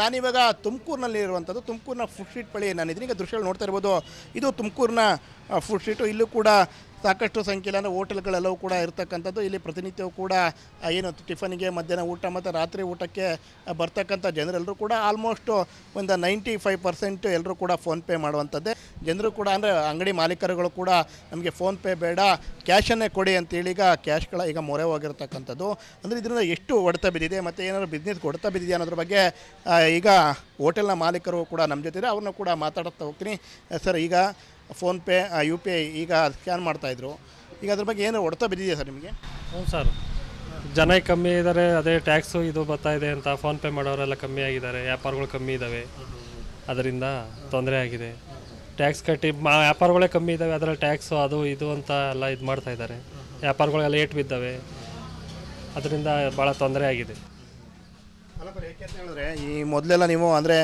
ನಾನಿವಾಗ ತುಮಕೂರಿನಲ್ಲಿ ಇರುವಂಥದ್ದು, ತುಮಕೂರಿನ ಫುಡ್ ಸ್ಟ್ರೀಟ್ ಬಳಿ ನಾನಿದ್ದೀನಿ, ಈಗ ದೃಶ್ಯಗಳು ನೋಡ್ತಾ ಇರ್ಬೋದು. ಇದು ತುಮಕೂರಿನ ಫುಡ್ ಸ್ಟ್ರೀಟು ಇಲ್ಲೂ ಕೂಡ ಸಾಕಷ್ಟು ಸಂಖ್ಯೆಯಲ್ಲಿ ಅಂದರೆ ಹೋಟೆಲ್ಗಳೆಲ್ಲವೂ ಕೂಡ ಇರತಕ್ಕಂಥದ್ದು. ಇಲ್ಲಿ ಪ್ರತಿನಿತ್ಯವೂ ಕೂಡ ಏನು ಟಿಫನ್ಗೆ ಮಧ್ಯಾಹ್ನ ಊಟ ಮತ್ತು ರಾತ್ರಿ ಊಟಕ್ಕೆ ಬರ್ತಕ್ಕಂಥ ಜನರೆಲ್ಲರೂ ಕೂಡ ಆಲ್ಮೋಸ್ಟು ಒಂದು ನೈಂಟಿ ಫೈವ್ ಪರ್ಸೆಂಟ್ ಎಲ್ಲರೂ ಕೂಡ ಫೋನ್ಪೇ ಮಾಡುವಂಥದ್ದೇ. ಜನರು ಕೂಡ ಅಂದರೆ ಅಂಗಡಿ ಮಾಲೀಕರುಗಳು ಕೂಡ ನಮಗೆ ಫೋನ್ಪೇ ಬೇಡ ಕ್ಯಾಶನ್ನೇ ಕೊಡಿ ಅಂತೇಳಿ ಈಗ ಕ್ಯಾಶ್ಗಳ ಈಗ ಮೊರೆ ಹೋಗಿರ್ತಕ್ಕಂಥದ್ದು. ಅಂದರೆ ಇದರಿಂದ ಎಷ್ಟು ಹೊಡೆತ ಬಿದ್ದಿದೆ ಮತ್ತು ಏನಾದರೂ ಬಿಸ್ನೆಸ್ ಹೊಡೆತ ಬಿದ್ದಿದೆ ಅನ್ನೋದ್ರ ಬಗ್ಗೆ ಈಗ ಹೋಟೆಲ್ನ ಮಾಲೀಕರು ಕೂಡ ನಮ್ಮ ಜೊತೆ ಅವ್ರನ್ನ ಕೂಡ ಮಾತಾಡುತ್ತಾ ಹೋಗ್ತೀನಿ. ಸರ್, ಈಗ ಫೋನ್ಪೇ ಯು ಪಿ ಐ ಈಗ ಸ್ಕ್ಯಾನ್ ಮಾಡ್ತಾಯಿದ್ರು ಈಗ ಅದ್ರ ಬಗ್ಗೆ ಏನು ಹೊಡೆತ ಬಿದ್ದಿದೆಯಾ ಸರ್ ನಿಮಗೆ? ಹ್ಞೂ ಸರ್. ಜನ ಕಮ್ಮಿ ಇದ್ದಾರೆ ಅದೇ ಟ್ಯಾಕ್ಸು ಇದು ಬರ್ತಾ ಇದೆ ಅಂತ ಫೋನ್ಪೇ ಮಾಡೋರೆಲ್ಲ ಕಮ್ಮಿ ಆಗಿದ್ದಾರೆ, ವ್ಯಾಪಾರಗಳು ಕಮ್ಮಿ ಇದ್ದಾವೆ ಅದರಿಂದ ತೊಂದರೆ ಆಗಿದೆ. ಟ್ಯಾಕ್ಸ್ ಕಟ್ಟಿ, ಮಾ, ವ್ಯಾಪಾರಗಳೇ ಕಮ್ಮಿ ಇದ್ದಾವೆ ಅದರಲ್ಲಿ ಟ್ಯಾಕ್ಸು ಅದು ಇದು ಅಂತ ಎಲ್ಲ ಇದು ಮಾಡ್ತಾ ಇದ್ದಾರೆ. ವ್ಯಾಪಾರಗಳೆಲ್ಲ ಏಟ್ ಬಿದ್ದಾವೆ. ಅದರಿಂದ ಭಾಳ ತೊಂದರೆ ಆಗಿದೆ. ಅಲ್ಲ ಸರ್ ಯಾಕೆ ಅಂತ ಹೇಳಿದ್ರೆ ಈ ಮೊದಲೆಲ್ಲ ನೀವು ಅಂದರೆ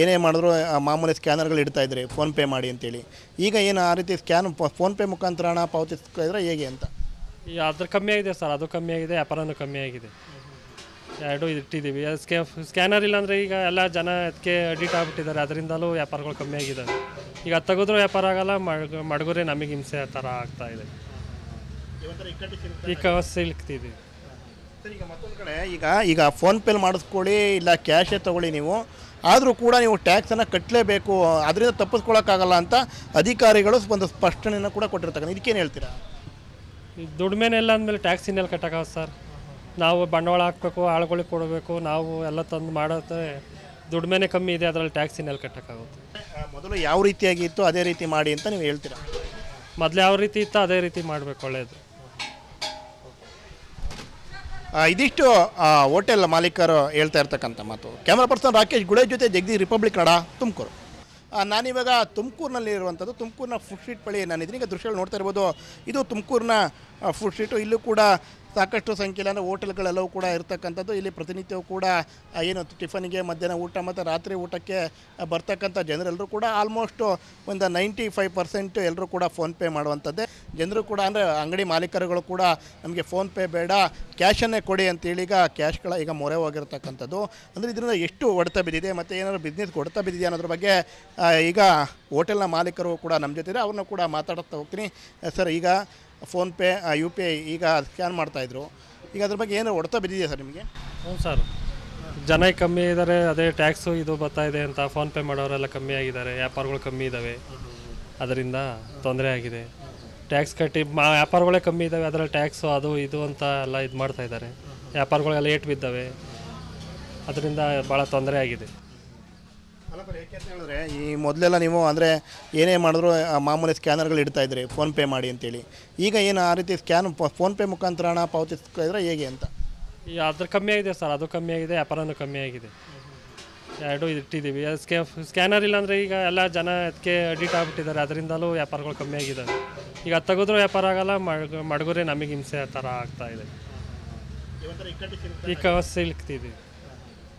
ಏನೇ ಮಾಡಿದ್ರು ಆ ಮಾಮೂಲಿ ಸ್ಕ್ಯಾನರ್ಗಳು ಇಡ್ತಾ ಇದ್ರಿ ಫೋನ್ಪೇ ಮಾಡಿ ಅಂತೇಳಿ. ಈಗ ಏನು ಆ ರೀತಿ ಸ್ಕ್ಯಾನ್ ಫೋನ್ಪೇ ಮುಖಾಂತರ ಹಣ ಪಾವತಿಸ್ತಾ ಇದ್ರೆ ಹೇಗೆ ಅಂತ? ಈ ಅದ್ರ ಕಮ್ಮಿ ಆಗಿದೆ ಸರ್ ಅದು ಕಮ್ಮಿ ಆಗಿದೆ ವ್ಯಾಪಾರನೂ ಕಮ್ಮಿ ಆಗಿದೆ. ಎರಡು ಇಟ್ಟಿದ್ದೀವಿ. ಸ್ಕ್ಯಾ ಸ್ಕ್ಯಾನರ್ ಇಲ್ಲಾಂದರೆ ಈಗ ಎಲ್ಲ ಜನ ಅದಕ್ಕೆ ಅಡಿಟ್ ಆಗಿಬಿಟ್ಟಿದ್ದಾರೆ ಅದರಿಂದಲೂ ವ್ಯಾಪಾರಗಳು ಕಮ್ಮಿ ಆಗಿದ್ದಾವೆ ಈಗ ಅದು ತೆಗೆದ್ರೂ ವ್ಯಾಪಾರ ಆಗಲ್ಲ ಮಡ್ ಮಡಗುರೆ ನಮಗೆ ಹಿಂಸೆ ಆ ಥರ ಆಗ್ತಾ ಇದೆ. ಈಗ ಸಿಲ್ಕ್ತಿದ್ದೀವಿ ಸರ್ ಈಗ ಮತ್ತೊಂದು ಕಡೆ ಈಗ ಈಗ ಫೋನ್ಪೇಲಿ ಮಾಡಿಸ್ಕೊಳ್ಳಿ ಇಲ್ಲ ಕ್ಯಾಶೇ ತೊಗೊಳ್ಳಿ ನೀವು. ಆದರೂ ಕೂಡ ನೀವು ಟ್ಯಾಕ್ಸನ್ನು ಕಟ್ಟಲೇಬೇಕು ಅದರಿಂದ ತಪ್ಪಿಸ್ಕೊಳ್ಳೋಕ್ಕಾಗಲ್ಲ ಅಂತ ಅಧಿಕಾರಿಗಳು ಒಂದು ಸ್ಪಷ್ಟನೆಯನ್ನು ಕೂಡ ಕೊಟ್ಟಿರ್ತಕ್ಕಂಥ ಇದಕ್ಕೇನು ಹೇಳ್ತೀರಾ? ದುಡಿಮೆನೆಲ್ಲ ಅಂದಮೇಲೆ ಟ್ಯಾಕ್ಸ್ ಇನ್ನೆಲ್ಲ ಕಟ್ಟಕ್ಕಾಗ ಸರ್. ನಾವು ಬಂಡವಾಳ ಹಾಕಬೇಕು ಆಳುಗಳಿಗೆ ಕೊಡಬೇಕು ನಾವು ಎಲ್ಲ ತಂದು ಮಾಡೋದು ದುಡ್ಮೆನೆ ಕಮ್ಮಿ ಇದೆ ಅದರಲ್ಲಿ ಟ್ಯಾಕ್ಸ್ ಇನ್ನೆಲ್ಲ ಕಟ್ಟಕ್ಕಾಗುತ್ತೆ. ಮೊದಲು ಯಾವ ರೀತಿಯಾಗಿ ಇತ್ತು ಅದೇ ರೀತಿ ಮಾಡಿ ಅಂತ ನೀವು ಹೇಳ್ತೀರಾ? ಮೊದಲು ಯಾವ ರೀತಿ ಇತ್ತು ಅದೇ ರೀತಿ ಮಾಡಬೇಕು ಒಳ್ಳೆಯದು ಇದಿಷ್ಟು ಹೋಟೆಲ್ ಮಾಲೀಕರು ಹೇಳ್ತಾ ಇರ್ತಕ್ಕಂಥ ಮಾತು. ಕ್ಯಾಮ್ರಾ ಪರ್ಸನ್ ರಾಕೇಶ್ ಗುಳೆ ಜೊತೆ ಜಗದೀಶ್ ರಿಪಬ್ಲಿಕ್ ನಡ ತುಮಕೂರು. ನಾನಿವಾಗ ತುಮಕೂರಿನಲ್ಲಿ ಇರುವಂಥದ್ದು ತುಮಕೂರಿನ ಫುಡ್ ಸ್ಟ್ರೀಟ್ ಬಳಿ ನಾನು ಈಗ ದೃಶ್ಯಗಳು ನೋಡ್ತಾ ಇರ್ಬೋದು. ಇದು ತುಮಕೂರಿನ ಫುಡ್ ಸ್ಟ್ರೀಟು ಇಲ್ಲೂ ಕೂಡ ಸಾಕಷ್ಟು ಸಂಖ್ಯೆಯಲ್ಲಿ ಅಂದರೆ ಹೋಟೆಲ್ಗಳೆಲ್ಲವೂ ಕೂಡ ಇರತಕ್ಕಂಥದ್ದು. ಇಲ್ಲಿ ಪ್ರತಿನಿತ್ಯವೂ ಕೂಡ ಏನು ಟಿಫನ್ಗೆ ಮಧ್ಯಾಹ್ನ ಊಟ ಮತ್ತು ರಾತ್ರಿ ಊಟಕ್ಕೆ ಬರ್ತಕ್ಕಂಥ ಜನರೆಲ್ಲರೂ ಕೂಡ ಆಲ್ಮೋಸ್ಟು ಒಂದು ನೈಂಟಿ ಫೈವ್ ಪರ್ಸೆಂಟ್ ಎಲ್ಲರೂ ಕೂಡ ಫೋನ್ಪೇ ಮಾಡುವಂಥದ್ದೇ. ಜನರು ಕೂಡ ಅಂದರೆ ಅಂಗಡಿ ಮಾಲೀಕರುಗಳು ಕೂಡ ನಮಗೆ ಫೋನ್ಪೇ ಬೇಡ ಕ್ಯಾಶನ್ನೇ ಕೊಡಿ ಅಂತೇಳಿ ಈಗ ಕ್ಯಾಶ್ಗಳ ಈಗ ಮೊರೆ ಹೋಗಿರ್ತಕ್ಕಂಥದ್ದು. ಅಂದರೆ ಇದರಿಂದ ಎಷ್ಟು ಹೊಡೆತ ಬಿದ್ದಿದೆ ಮತ್ತು ಏನಾದರೂ ಬಿಸ್ನೆಸ್ ಹೊಡೆತ ಬಿದ್ದಿದೆ ಅನ್ನೋದ್ರ ಬಗ್ಗೆ ಈಗ ಹೋಟೆಲ್ನ ಮಾಲೀಕರು ಕೂಡ ನಮ್ಮ ಜೊತೆ ಅವ್ರನ್ನ ಕೂಡ ಮಾತಾಡುತ್ತಾ ಹೋಗ್ತೀನಿ. ಸರ್, ಈಗ ಫೋನ್ಪೇ ಯು ಪಿ ಐ ಈಗ ಸ್ಕ್ಯಾನ್ ಮಾಡ್ತಾಯಿದ್ರು ಈಗ ಅದ್ರ ಬಗ್ಗೆ ಏನು ಹೊಡೆತ ಬಿದ್ದಿದೆಯಾ ಸರ್ ನಿಮಗೆ? ಹ್ಞೂ ಸರ್. ಜನ ಕಮ್ಮಿ ಇದ್ದಾರೆ ಅದೇ ಟ್ಯಾಕ್ಸು ಇದು ಬರ್ತಾ ಇದೆ ಅಂತ ಫೋನ್ಪೇ ಮಾಡೋರೆಲ್ಲ ಕಮ್ಮಿ ಆಗಿದ್ದಾರೆ, ವ್ಯಾಪಾರಗಳು ಕಮ್ಮಿ ಇದ್ದಾವೆ ಅದರಿಂದ ತೊಂದರೆ ಆಗಿದೆ. ಟ್ಯಾಕ್ಸ್ ಕಟ್ಟಿ, ಮಾ, ವ್ಯಾಪಾರಗಳೇ ಕಮ್ಮಿ ಇದ್ದಾವೆ ಅದರಲ್ಲಿ ಟ್ಯಾಕ್ಸು ಅದು ಇದು ಅಂತ ಎಲ್ಲ ಇದು ಮಾಡ್ತಾ ಇದ್ದಾರೆ. ವ್ಯಾಪಾರಗಳೆಲ್ಲ ಏಟ್ ಬಿದ್ದಾವೆ. ಅದರಿಂದ ಭಾಳ ತೊಂದರೆ ಆಗಿದೆ. ಅಲ್ಲ ಯಾಕೆ ಅಂತ ಹೇಳಿದ್ರೆ ಈ ಮೊದಲೆಲ್ಲ ನೀವು ಅಂದರೆ ಏನೇ ಮಾಡಿದ್ರು ಆ ಮಾಮೂಲಿ ಸ್ಕ್ಯಾನರ್ಗಳು ಇಡ್ತಾ ಇದ್ರಿ ಫೋನ್ಪೇ ಮಾಡಿ ಅಂತೇಳಿ. ಈಗ ಏನು ಆ ರೀತಿ ಸ್ಕ್ಯಾನ್ ಫೋನ್ಪೇ ಮುಖಾಂತರ ಹಣ ಪಾವತಿಸ್ತಾ ಇದ್ರೆ ಹೇಗೆ ಅಂತ? ಈ ಅದ್ರ ಕಮ್ಮಿ ಆಗಿದೆ ಸರ್ ಅದು ಕಮ್ಮಿ ಆಗಿದೆ ವ್ಯಾಪಾರನೂ ಕಮ್ಮಿ ಆಗಿದೆ. ಎರಡು ಇಟ್ಟಿದ್ದೀವಿ. ಸ್ಕ್ಯಾ ಸ್ಕ್ಯಾನರ್ ಇಲ್ಲಾಂದರೆ ಈಗ ಎಲ್ಲ ಜನ ಅದಕ್ಕೆ ಅಡಿಟ್ ಆಗಿಬಿಟ್ಟಿದ್ದಾರೆ ಅದರಿಂದಲೂ ವ್ಯಾಪಾರಗಳು ಕಮ್ಮಿ ಆಗಿದ್ದಾವೆ ಈಗ ಅದು ತೆಗೆದ್ರೂ ವ್ಯಾಪಾರ ಆಗಲ್ಲ ಮಡ್ ಮಡಗುರೆ ನಮಗೆ ಹಿಂಸೆ ಆ ಥರ ಆಗ್ತಾ ಇದೆ. ಈಗ ಸಿಲ್ಕ್ತಿದ್ದೀವಿ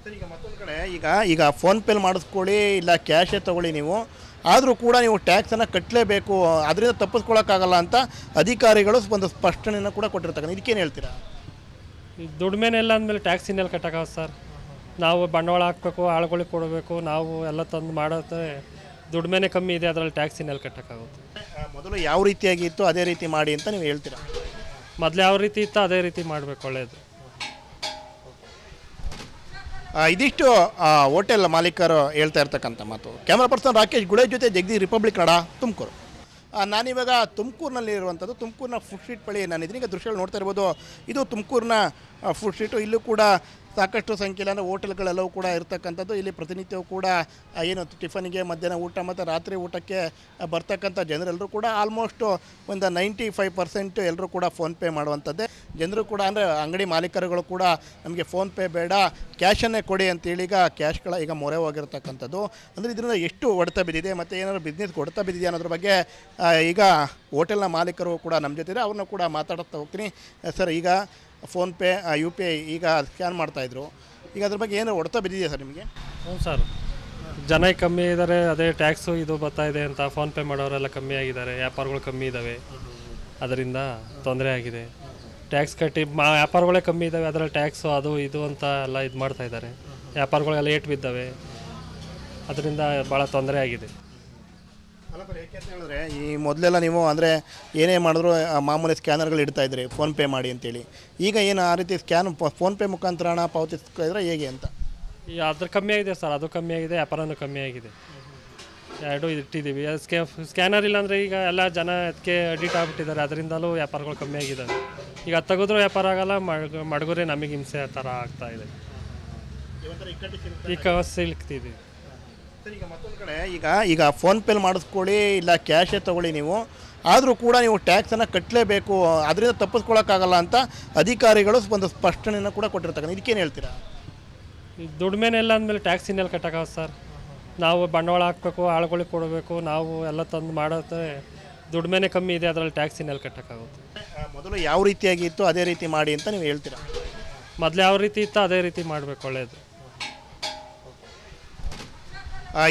ಸರ್ ಈಗ ಮತ್ತೊಂದು ಕಡೆ ಈಗ ಈಗ ಫೋನ್ಪೇಲಿ ಮಾಡಿಸ್ಕೊಳ್ಳಿ ಇಲ್ಲ ಕ್ಯಾಶೇ ತೊಗೊಳ್ಳಿ ನೀವು. ಆದರೂ ಕೂಡ ನೀವು ಟ್ಯಾಕ್ಸನ್ನು ಕಟ್ಟಲೇಬೇಕು ಅದರಿಂದ ತಪ್ಪಿಸ್ಕೊಳ್ಳೋಕ್ಕಾಗಲ್ಲ ಅಂತ ಅಧಿಕಾರಿಗಳು ಒಂದು ಸ್ಪಷ್ಟನೆಯನ್ನು ಕೂಡ ಕೊಟ್ಟಿರ್ತಕ್ಕಂಥ ಇದಕ್ಕೇನು ಹೇಳ್ತೀರಾ? ದುಡಿಮೆನೆಲ್ಲ ಅಂದಮೇಲೆ ಟ್ಯಾಕ್ಸ್ ಇನ್ನೆಲ್ಲ ಕಟ್ಟಕ್ಕಾಗ ಸರ್. ನಾವು ಬಂಡವಾಳ ಹಾಕಬೇಕು ಆಳುಗಳಿಗೆ ಕೊಡಬೇಕು ನಾವು ಎಲ್ಲ ತಂದು ಮಾಡೋದು ದುಡ್ಮೆನೆ ಕಮ್ಮಿ ಇದೆ ಅದರಲ್ಲಿ ಟ್ಯಾಕ್ಸ್ ಇನ್ನೆಲ್ಲ ಕಟ್ಟಕ್ಕಾಗುತ್ತೆ. ಮೊದಲು ಯಾವ ರೀತಿಯಾಗಿ ಇತ್ತು ಅದೇ ರೀತಿ ಮಾಡಿ ಅಂತ ನೀವು ಹೇಳ್ತೀರಾ? ಮೊದಲು ಯಾವ ರೀತಿ ಇತ್ತು ಅದೇ ರೀತಿ ಮಾಡಬೇಕು ಒಳ್ಳೆಯದು ಇದಿಷ್ಟು ಹೋಟೆಲ್ ಮಾಲೀಕರು ಹೇಳ್ತಾ ಇರ್ತಕ್ಕಂಥ ಮಾತು. ಕ್ಯಾಮ್ರಾ ಪರ್ಸನ್ ರಾಕೇಶ್ ಗುಳೆ ಜೊತೆ ಜಗದೀಶ್ ರಿಪಬ್ಲಿಕ್ ನಡ ತುಮಕೂರು. ನಾನಿವಾಗ ತುಮಕೂರಿನಲ್ಲಿ ಇರುವಂಥದ್ದು ತುಮಕೂರಿನ ಫುಡ್ ಸ್ಟ್ರೀಟ್ ಬಳಿ ನಾನು ಈಗ ದೃಶ್ಯಗಳು ನೋಡ್ತಾ ಇರ್ಬೋದು. ಇದು ತುಮಕೂರಿನ ಫುಡ್ ಸ್ಟ್ರೀಟು ಇಲ್ಲೂ ಕೂಡ ಸಾಕಷ್ಟು ಸಂಖ್ಯೆಯಲ್ಲಿ ಅಂದರೆ ಹೋಟೆಲ್ಗಳೆಲ್ಲವೂ ಕೂಡ ಇರತಕ್ಕಂಥದ್ದು. ಇಲ್ಲಿ ಪ್ರತಿನಿತ್ಯವೂ ಕೂಡ ಏನು ಟಿಫನ್ಗೆ ಮಧ್ಯಾಹ್ನ ಊಟ ಮತ್ತು ರಾತ್ರಿ ಊಟಕ್ಕೆ ಬರ್ತಕ್ಕಂಥ ಜನರೆಲ್ಲರೂ ಕೂಡ ಆಲ್ಮೋಸ್ಟು ಒಂದು ನೈಂಟಿ ಫೈವ್ ಪರ್ಸೆಂಟ್ ಎಲ್ಲರೂ ಕೂಡ ಫೋನ್ಪೇ ಮಾಡುವಂಥದ್ದೇ. ಜನರು ಕೂಡ ಅಂದರೆ ಅಂಗಡಿ ಮಾಲೀಕರುಗಳು ಕೂಡ ನಮಗೆ ಫೋನ್ಪೇ ಬೇಡ ಕ್ಯಾಶನ್ನೇ ಕೊಡಿ ಅಂತೇಳಿ ಈಗ ಕ್ಯಾಶ್ಗಳ ಈಗ ಮೊರೆ ಹೋಗಿರ್ತಕ್ಕಂಥದ್ದು. ಅಂದರೆ ಇದರಿಂದ ಎಷ್ಟು ಹೊಡೆತ ಬಿದ್ದಿದೆ ಮತ್ತು ಏನಾದರೂ ಬಿಸ್ನೆಸ್ ಹೊಡೆತ ಬಿದ್ದಿದೆ ಅನ್ನೋದ್ರ ಬಗ್ಗೆ ಈಗ ಹೋಟೆಲ್ನ ಮಾಲೀಕರು ಕೂಡ ನಮ್ಮ ಜೊತೆ ಅವ್ರನ್ನ ಕೂಡ ಮಾತಾಡುತ್ತಾ ಹೋಗ್ತೀನಿ. ಸರ್, ಈಗ ಫೋನ್ಪೇ ಯು ಪಿ ಐ ಈಗ ಸ್ಕ್ಯಾನ್ ಮಾಡ್ತಾಯಿದ್ರು ಈಗ ಅದ್ರ ಬಗ್ಗೆ ಏನು ಹೊಡೆತ ಬಿದ್ದಿದೆಯಾ ಸರ್ ನಿಮಗೆ? ಹ್ಞೂ ಸರ್. ಜನ ಕಮ್ಮಿ ಇದ್ದಾರೆ ಅದೇ ಟ್ಯಾಕ್ಸು ಇದು ಬರ್ತಾ ಇದೆ ಅಂತ ಫೋನ್ಪೇ ಮಾಡೋರೆಲ್ಲ ಕಮ್ಮಿ ಆಗಿದ್ದಾರೆ, ವ್ಯಾಪಾರಗಳು ಕಮ್ಮಿ ಇದ್ದಾವೆ ಅದರಿಂದ ತೊಂದರೆ ಆಗಿದೆ. ಟ್ಯಾಕ್ಸ್ ಕಟ್ಟಿ, ಮಾ, ವ್ಯಾಪಾರಗಳೇ ಕಮ್ಮಿ ಇದ್ದಾವೆ ಅದರಲ್ಲಿ ಟ್ಯಾಕ್ಸು ಅದು ಇದು ಅಂತ ಎಲ್ಲ ಇದು ಮಾಡ್ತಾ ಇದ್ದಾರೆ. ವ್ಯಾಪಾರಗಳೆಲ್ಲ ಏಟ್ ಬಿದ್ದಾವೆ. ಅದರಿಂದ ಭಾಳ ತೊಂದರೆ ಆಗಿದೆ. ಅಲ್ಲ ಬರೀ ಯಾಕೆ ಅಂತ ಹೇಳಿದ್ರೆ ಈ ಮೊದಲೆಲ್ಲ ನೀವು ಅಂದರೆ ಏನೇ ಮಾಡಿದ್ರು ಆ ಮಾಮೂಲಿ ಸ್ಕ್ಯಾನರ್ಗಳು ಇಡ್ತಾ ಇದ್ರಿ ಫೋನ್ಪೇ ಮಾಡಿ ಅಂತೇಳಿ. ಈಗ ಏನು ಆ ರೀತಿ ಸ್ಕ್ಯಾನ್ ಫೋನ್ಪೇ ಮುಖಾಂತರ ಹಣ ಪಾವತಿಸ್ತಾ ಇದ್ರೆ ಹೇಗೆ ಅಂತ? ಈ ಅದ್ರ ಕಮ್ಮಿ ಆಗಿದೆ ಸರ್ ಅದು ಕಮ್ಮಿ ಆಗಿದೆ ವ್ಯಾಪಾರನೂ ಕಮ್ಮಿ ಆಗಿದೆ. ಎರಡು ಇಟ್ಟಿದ್ದೀವಿ. ಸ್ಕ್ಯಾ ಸ್ಕ್ಯಾನರ್ ಇಲ್ಲಾಂದರೆ ಈಗ ಎಲ್ಲ ಜನ ಅದಕ್ಕೆ ಅಡಿಟ್ ಆಗಿಬಿಟ್ಟಿದ್ದಾರೆ ಅದರಿಂದಲೂ ವ್ಯಾಪಾರಗಳು ಕಮ್ಮಿ ಆಗಿದ್ದಾವೆ ಈಗ ಅದು ತೆಗೆದ್ರೂ ವ್ಯಾಪಾರ ಆಗಲ್ಲ ಮಡ್ ಮಡಗುರೆ ನಮಗೆ ಹಿಂಸೆ ಆ ಥರ ಆಗ್ತಾ ಇದೆ. ಈಗ ಸಿಲ್ಕ್ತಿದ್ದೀವಿ ಸರ್ ಈಗ ಮತ್ತೊಂದು ಕಡೆ ಈಗ ಈಗ ಫೋನ್ಪೇಲಿ ಮಾಡಿಸ್ಕೊಳ್ಳಿ ಇಲ್ಲ ಕ್ಯಾಶೇ ತೊಗೊಳ್ಳಿ ನೀವು. ಆದರೂ ಕೂಡ ನೀವು ಟ್ಯಾಕ್ಸನ್ನು ಕಟ್ಟಲೇಬೇಕು ಅದರಿಂದ ತಪ್ಪಿಸ್ಕೊಳ್ಳೋಕ್ಕಾಗಲ್ಲ ಅಂತ ಅಧಿಕಾರಿಗಳು ಒಂದು ಸ್ಪಷ್ಟನೆಯನ್ನು ಕೂಡ ಕೊಟ್ಟಿರ್ತಕ್ಕಂಥ ಇದಕ್ಕೇನು ಹೇಳ್ತೀರಾ? ದುಡಿಮೆನೆಲ್ಲ ಅಂದಮೇಲೆ ಟ್ಯಾಕ್ಸ್ ಇನ್ನೆಲ್ಲ ಕಟ್ಟಕ್ಕಾಗ ಸರ್. ನಾವು ಬಂಡವಾಳ ಹಾಕಬೇಕು ಆಳುಗಳಿಗೆ ಕೊಡಬೇಕು ನಾವು ಎಲ್ಲ ತಂದು ಮಾಡೋದೇ ದುಡ್ಮೆನೆ ಕಮ್ಮಿ ಇದೆ ಅದರಲ್ಲಿ ಟ್ಯಾಕ್ಸ್ ಇನ್ನೆಲ್ಲ ಕಟ್ಟಕ್ಕಾಗುತ್ತೆ. ಮೊದಲು ಯಾವ ರೀತಿಯಾಗಿ ಇತ್ತು ಅದೇ ರೀತಿ ಮಾಡಿ ಅಂತ ನೀವು ಹೇಳ್ತೀರಾ? ಮೊದಲು ಯಾವ ರೀತಿ ಇತ್ತು ಅದೇ ರೀತಿ ಮಾಡಬೇಕು ಒಳ್ಳೆಯದು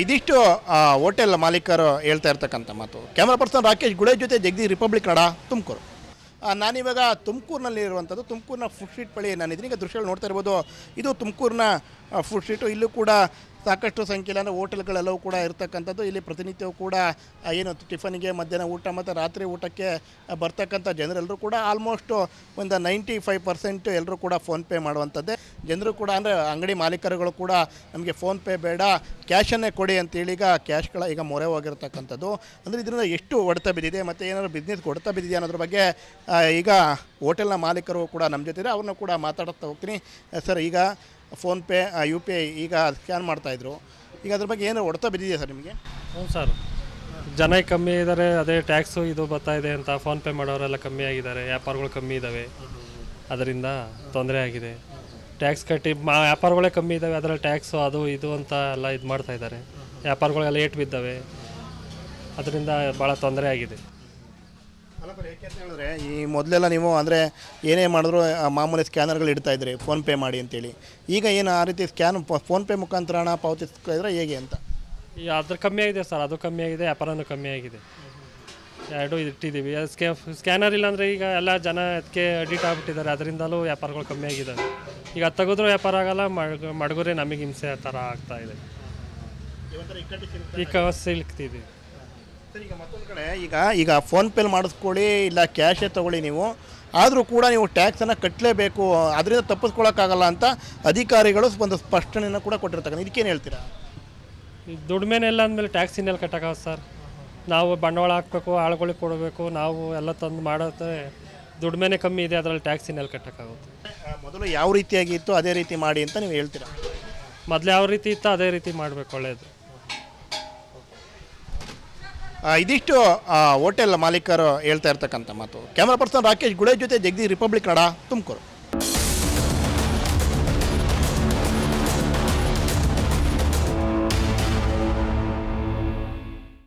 ಇದಿಷ್ಟು ಹೋಟೆಲ್ ಮಾಲೀಕರು ಹೇಳ್ತಾ ಇರ್ತಕ್ಕಂಥ ಮಾತು. ಕ್ಯಾಮ್ರಾ ಪರ್ಸನ್ ರಾಕೇಶ್ ಗುಳೆ ಜೊತೆ ಜಗದೀಶ್ ರಿಪಬ್ಲಿಕ್ ಕನ್ನಡ, ತುಮಕೂರು. ನಾನಿವಾಗ ತುಮಕೂರಿನಲ್ಲಿ ಇರುವಂಥದ್ದು ತುಮಕೂರಿನ ಫುಡ್ ಸ್ಟ್ರೀಟ್ ಬಳಿ ನಾನಿದ್ದೀನಿ. ಈಗ ದೃಶ್ಯಗಳು ನೋಡ್ತಾ ಇರ್ಬೋದು, ಇದು ತುಮಕೂರಿನ ಫುಡ್ ಸ್ಟ್ರೀಟು ಇಲ್ಲೂ ಕೂಡ ಸಾಕಷ್ಟು ಸಂಖ್ಯೆಯಲ್ಲಿ ಅಂದರೆ ಹೋಟೆಲ್ಗಳೆಲ್ಲವೂ ಕೂಡ ಇರ್ತಕ್ಕಂಥದ್ದು. ಇಲ್ಲಿ ಪ್ರತಿನಿತ್ಯವೂ ಕೂಡ ಏನು ಟಿಫನ್ಗೆ ಮಧ್ಯಾಹ್ನ ಊಟ ಮತ್ತು ರಾತ್ರಿ ಊಟಕ್ಕೆ ಬರ್ತಕ್ಕಂಥ ಜನರೆಲ್ಲರೂ ಕೂಡ ಆಲ್ಮೋಸ್ಟು ಒಂದು ನೈಂಟಿ ಫೈವ್ ಪರ್ಸೆಂಟ್ ಎಲ್ಲರೂ ಕೂಡ ಫೋನ್ಪೇ ಮಾಡುವಂಥದ್ದೇ. ಜನರು ಕೂಡ ಅಂದರೆ ಅಂಗಡಿ ಮಾಲೀಕರುಗಳು ಕೂಡ ನಮಗೆ ಫೋನ್ಪೇ ಬೇಡ ಕ್ಯಾಶನ್ನೇ ಕೊಡಿ ಅಂತೇಳಿ ಈಗ ಕ್ಯಾಶ್ಗಳ ಈಗ ಮೊರೆ ಹೋಗಿರ್ತಕ್ಕಂಥದ್ದು. ಅಂದರೆ ಇದರಿಂದ ಎಷ್ಟು ಹೊಡೆತ ಬಿದ್ದಿದೆ ಮತ್ತು ಏನಾದರೂ ಬಿಸ್ನೆಸ್ ಹೊಡೆತ ಬಿದ್ದಿದೆ ಅನ್ನೋದ್ರ ಬಗ್ಗೆ ಈಗ ಹೋಟೆಲ್ನ ಮಾಲೀಕರು ಕೂಡ ನಮ್ಮ ಜೊತೆ ಇದೆ ಅವ್ರನ್ನ ಕೂಡ ಮಾತಾಡುತ್ತಾ ಹೋಗ್ತೀನಿ. ಸರ್ ಈಗ ಫೋನ್ಪೇ ಯು ಪಿ ಐ ಈಗ ಸ್ಕ್ಯಾನ್ ಮಾಡ್ತಾಯಿದ್ರು ಈಗ ಅದ್ರ ಬಗ್ಗೆ ಏನು ಹೊಡೆತ ಬಿದ್ದಿದೆಯಾ ಸರ್ ನಿಮಗೆ? ಹ್ಞೂ ಸರ್. ಜನ ಕಮ್ಮಿ ಇದ್ದಾರೆ ಅದೇ ಟ್ಯಾಕ್ಸು ಇದು ಬರ್ತಾ ಇದೆ ಅಂತ ಫೋನ್ಪೇ ಮಾಡೋರೆಲ್ಲ ಕಮ್ಮಿ ಆಗಿದ್ದಾರೆ ವ್ಯಾಪಾರಗಳು ಕಮ್ಮಿ ಇದ್ದಾವೆ. ಅದರಿಂದ ತೊಂದರೆ ಆಗಿದೆ. ಟ್ಯಾಕ್ಸ್ ಕಟ್ಟಿ ಮಾ ವ್ಯಾಪಾರಗಳೇ ಕಮ್ಮಿ ಇದ್ದಾವೆ ಅದರಲ್ಲಿ ಟ್ಯಾಕ್ಸು ಅದು ಇದು ಅಂತ ಎಲ್ಲ ಇದು ಮಾಡ್ತಾ ಇದ್ದಾರೆ. ವ್ಯಾಪಾರಗಳೆಲ್ಲ ಏಟ್ ಬಿದ್ದಾವೆ. ಅದರಿಂದ ಭಾಳ ತೊಂದರೆ ಆಗಿದೆ. ಅಲ್ಲ ಬರೀ ಯಾಕೆ ಅಂತ ಹೇಳಿದ್ರೆ ಈ ಮೊದಲೆಲ್ಲ ನೀವು ಅಂದರೆ ಏನೇ ಮಾಡಿದ್ರು ಆ ಮಾಮೂಲಿ ಸ್ಕ್ಯಾನರ್ಗಳು ಇಡ್ತಾ ಇದ್ರಿ ಫೋನ್ಪೇ ಮಾಡಿ ಅಂತೇಳಿ. ಈಗ ಏನು ಆ ರೀತಿ ಸ್ಕ್ಯಾನ್ ಫೋನ್ಪೇ ಮುಖಾಂತರ ಹಣ ಪಾವತಿಸ್ತಾ ಇದ್ರೆ ಹೇಗೆ ಅಂತ? ಈ ಅದ್ರ ಕಮ್ಮಿ ಆಗಿದೆ ಸರ್ ಅದು ಕಮ್ಮಿ ಆಗಿದೆ ವ್ಯಾಪಾರನೂ ಕಮ್ಮಿ ಆಗಿದೆ. ಎರಡು ಇಟ್ಟಿದ್ದೀವಿ. ಸ್ಕ್ಯಾನರ್ ಇಲ್ಲಾಂದರೆ ಈಗ ಎಲ್ಲ ಜನ ಅದಕ್ಕೆ ಅಡಿಟ್ ಆಗ್ಬಿಟ್ಟಿದ್ದಾರೆ ಅದರಿಂದಲೂ ವ್ಯಾಪಾರಗಳು ಕಮ್ಮಿ ಆಗಿದ್ದಾವೆ. ಈಗ ಅದು ತೆಗೆದ್ರೂ ವ್ಯಾಪಾರ ಆಗಲ್ಲ ಮಡ್ ಮಡಗುರೆ ನಮಗೆ ಹಿಂಸೆ ಆ ಥರ ಆಗ್ತಾ ಇದೆ. ಈಗ ಸಿಲ್ಕ್ತಿದ್ದೀವಿ ಸರ್ ಈಗ ಮತ್ತೊಂದು ಕಡೆ ಈಗ ಈಗ ಫೋನ್ಪೇಲಿ ಮಾಡಿಸ್ಕೊಳ್ಳಿ ಇಲ್ಲ ಕ್ಯಾಶೇ ತೊಗೊಳ್ಳಿ ನೀವು. ಆದರೂ ಕೂಡ ನೀವು ಟ್ಯಾಕ್ಸನ್ನು ಕಟ್ಟಲೇಬೇಕು ಅದರಿಂದ ತಪ್ಪಿಸ್ಕೊಳ್ಳೋಕ್ಕಾಗಲ್ಲ ಅಂತ ಅಧಿಕಾರಿಗಳು ಒಂದು ಸ್ಪಷ್ಟನೆಯನ್ನು ಕೂಡ ಕೊಟ್ಟಿರ್ತಕ್ಕಂಥ ಇದಕ್ಕೇನು ಹೇಳ್ತೀರಾ? ದುಡಿಮೆನೆಲ್ಲ ಅಂದಮೇಲೆ ಟ್ಯಾಕ್ಸ್ ಇನ್ನೆಲ್ಲ ಕಟ್ಟಕ್ಕಾಗ ಸರ್. ನಾವು ಬಂಡವಾಳ ಹಾಕಬೇಕು ಆಳುಗಳಿಗೆ ಕೊಡಬೇಕು ನಾವು ಎಲ್ಲ ತಂದು ಮಾಡೋದೇ ದುಡಿಮೆನೆ ಕಮ್ಮಿ ಇದೆ ಅದರಲ್ಲಿ ಟ್ಯಾಕ್ಸ್ ಇನ್ನೆಲ್ಲ ಕಟ್ಟಕ್ಕಾಗುತ್ತೆ? ಮೊದಲು ಯಾವ ರೀತಿಯಾಗಿ ಇತ್ತು ಅದೇ ರೀತಿ ಮಾಡಿ ಅಂತ ನೀವು ಹೇಳ್ತೀರಾ? ಮೊದಲು ಯಾವ ರೀತಿ ಇತ್ತು ಅದೇ ರೀತಿ ಮಾಡಬೇಕು ಒಳ್ಳೆಯದು ಆ, ಇದಿಷ್ಟು ಆ, ಹೋಟೆಲ್ ಮಾಲೀಕರು ಹೇಳ್ತಾ ಇರ್ತಕ್ಕಂಥ ಮಾತು. ಕ್ಯಾಮ್ರಾ ಪರ್ಸನ್ ರಾಕೇಶ್ ಗುಳೆ ಜೊತೆ ಜಗದೀಶ್ ರಿಪಬ್ಲಿಕ್ ಕನ್ನಡ ತುಮಕೂರು.